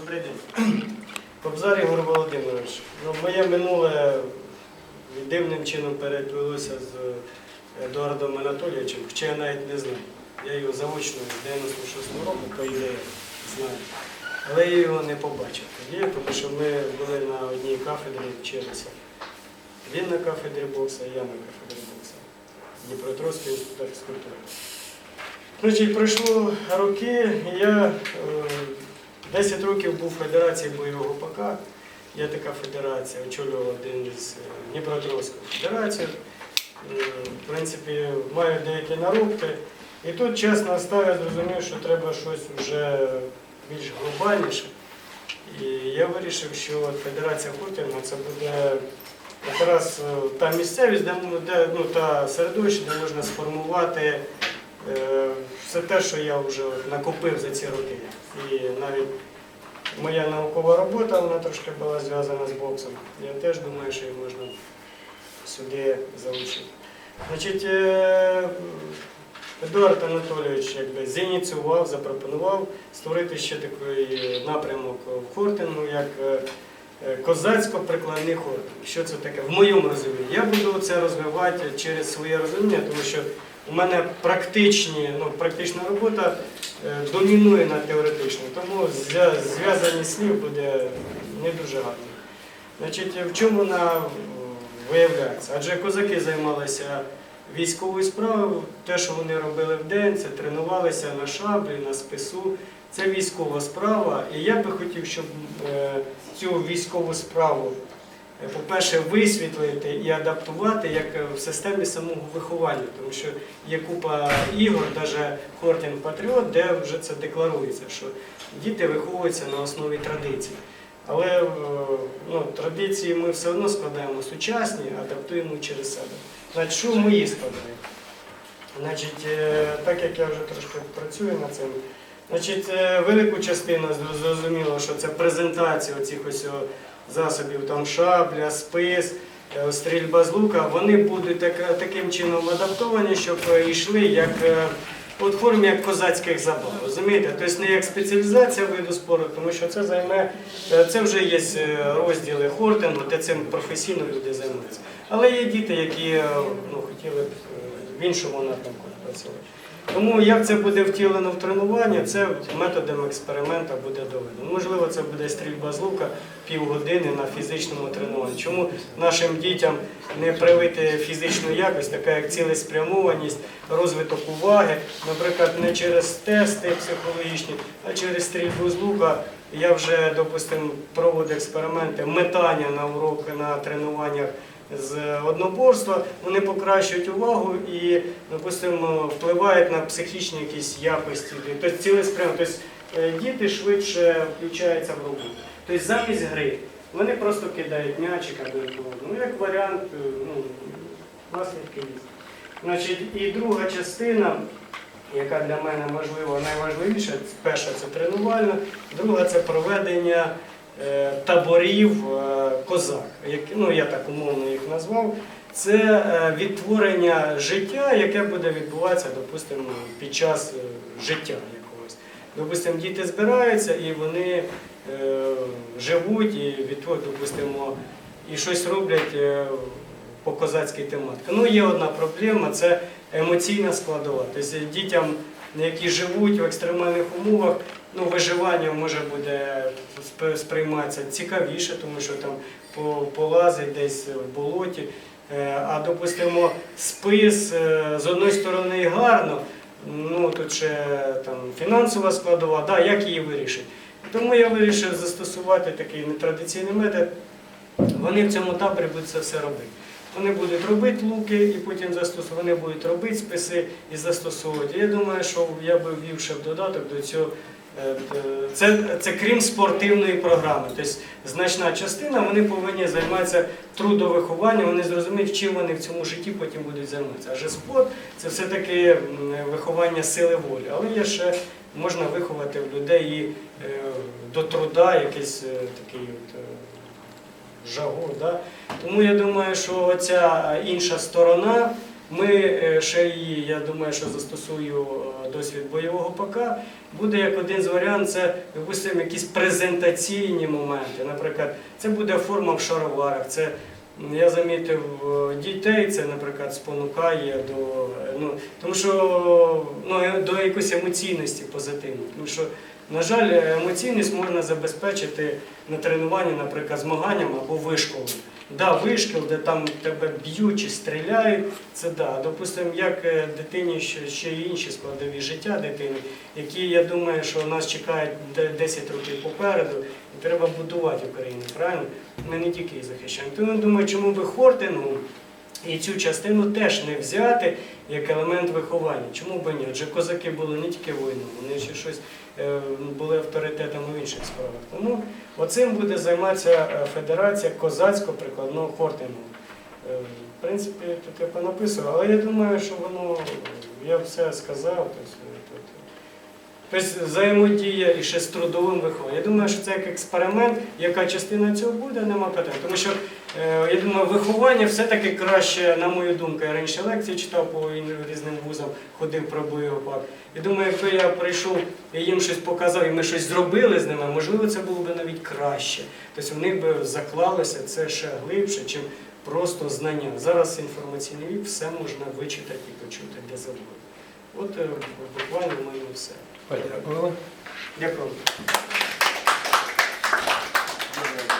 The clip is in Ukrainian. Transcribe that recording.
Добрий день. Кобзар Ігор Володимирович. Ну, моє минуле дивним чином переплилося з Едуардом Анатолійовичем, хоча я навіть не знаю. Я його заочно з 96-го року, по ідеї, знаю. Але я його не побачив тоді, тому що ми були на одній кафедрі, вчилися. Він на кафедрі бокса, я на кафедрі бокса. Дніпропетровський інститут фізкультури. Пройшло роки, і я е, 10 років був в Федерації бойового ПК. Є така федерація, очолював один із е, Дніпропетровську федерацію. В принципі, маю деякі наробки. І тут, чесно став, я зрозумів, що треба щось вже більш глобальніше. І я вирішив, що Федерація Хутіна це буде якраз е, та місцевість, де, де ну, та середовище, де можна сформувати е, все те, що я вже накопив за ці роки. І навіть моя наукова робота, вона трошки була зв'язана з боксом. Я теж думаю, що її можна сюди залучити. Значить, е, Едуард Анатолійович якби зініціював, запропонував створити ще такий напрямок в хортингу, як е, козацько-прикладний хортинг. Що це таке? В моєму розумінні. Я буду це розвивати через своє розуміння, тому що у мене практичні, ну, практична робота е, домінує над теоретичною, тому зв'я- зв'язаність слів буде не дуже гарно. Значить, в чому вона виявляється? Адже козаки займалися військовою справою, те, що вони робили в день, це тренувалися на шаблі, на спису. Це військова справа. І я би хотів, щоб е, цю військову справу, по-перше, висвітлити і адаптувати як е, в системі самого виховання, тому що є купа ігор, навіть Хортін Патріот, де вже це декларується, що діти виховуються на основі традицій. Але е, ну, традиції ми все одно складаємо сучасні, адаптуємо через себе. Значить, що мої складають? Значить, е, так як я вже трошки працюю над цим, значить, е, велику частину зрозуміло, що це презентація оцих ось засобів, там шабля, спис, е, стрільба з лука, вони будуть так- таким чином адаптовані, щоб е, йшли як е, от формі як козацьких забав. Розумієте? Тобто не як спеціалізація виду спорту, тому що це займе, е, це вже є е, розділи хортингу, де цим професійно люди займаються. Але є діти, які е, ну, хотіли б е, в іншому напрямку працювати. Тому як це буде втілено в тренування, це методом експеримента буде доведено. Можливо, це буде стрільба з лука півгодини на фізичному тренуванні. Чому нашим дітям не привити фізичну якість, така як цілеспрямованість, розвиток уваги, наприклад, не через тести психологічні, а через стрільбу з лука. Я вже, допустимо, проводив експерименти метання на уроки на тренуваннях з одноборства, вони покращують увагу і, допустимо, впливають на психічні якісь якості. Тобто цілеспрямовано. Тобто е, діти швидше включаються в роботу. Тобто замість гри вони просто кидають м'ячик або. Ну, як варіант, е, ну, наслідки є. Значить, і друга частина, яка для мене можливо найважливіша, перша це тренувальна, друга це проведення таборів е, козак, ну я так умовно їх назвав. Це е, відтворення життя, яке буде відбуватися, допустимо, під час е, життя якогось. Допустимо, діти збираються і вони е, живуть і відтворюють, допустимо, і щось роблять е, по козацькій тематиці. Ну, є одна проблема це емоційна складова. Тобто дітям, які живуть в екстремальних умовах, ну, виживання може буде сприйматися цікавіше, тому що там полазить десь в болоті. Е, А допустимо, спис е, з одної сторони гарно, ну тут ще там фінансова складова, да, як її вирішити. Тому я вирішив застосувати такий нетрадиційний метод. Вони в цьому таборі будуть це все робити. Вони будуть робити луки і потім застосовувати, вони будуть робити списи і застосовувати. Я думаю, що я би ввів ще в додаток до цього. е, Це, це крім спортивної програми. Тобто значна частина вони повинні займатися трудовихованням, вони зрозуміють, чим вони в цьому житті потім будуть займатися. Адже спорт це все-таки виховання сили волі. Але є ще можна виховати в людей і е, до труда якийсь е, такий от, е, жагу. Да? Тому я думаю, що ця інша сторона Ми е, ще її, я думаю, що застосую е, досвід бойового ПК. Буде як один з варіантів, це, допустимо, якісь презентаційні моменти. Наприклад, це буде форма в шароварах. Це я замітив е, дітей, це, наприклад, спонукає до е, ну, тому що ну, е, до якоїсь емоційності позитивної. Тому що, на жаль, емоційність можна забезпечити на тренуванні, наприклад, змаганням або вишколом. Да, вишкіл, де там тебе б'ють чи стріляють, це да. Допустимо, як е, дитині ще, ще й інші складові життя дитини, які, я думаю, що нас чекають 10 років попереду, і треба будувати Україну, правильно? Ми не тільки її захищаємо. Тому я думаю, чому би Хортингу і цю частину теж не взяти як елемент виховання. Чому би ні? Адже козаки були не тільки воїнами, вони ще щось е, були авторитетами в інших справах. Тому оцим буде займатися е, Федерація козацького прикладного хортингу. Е, В принципі, тут я понаписував, але я думаю, що воно, я все сказав. Тобто, е, взаємодія і ще з трудовим вихованням. Я думаю, що це як експеримент, яка частина цього буде, нема питань. Тому що е, я думаю, виховання все-таки краще, на мою думку, я раніше лекції читав по різним вузам, ходив про бойовопак. Я думаю, якби я прийшов і їм щось показав, і ми щось зробили з ними, можливо, це було б навіть краще. Тобто в них би заклалося це ще глибше, чим просто знання. Зараз інформаційний вік все можна вичитати і почути де завгодно. От е, буквально в мене все. Дякую. Дуже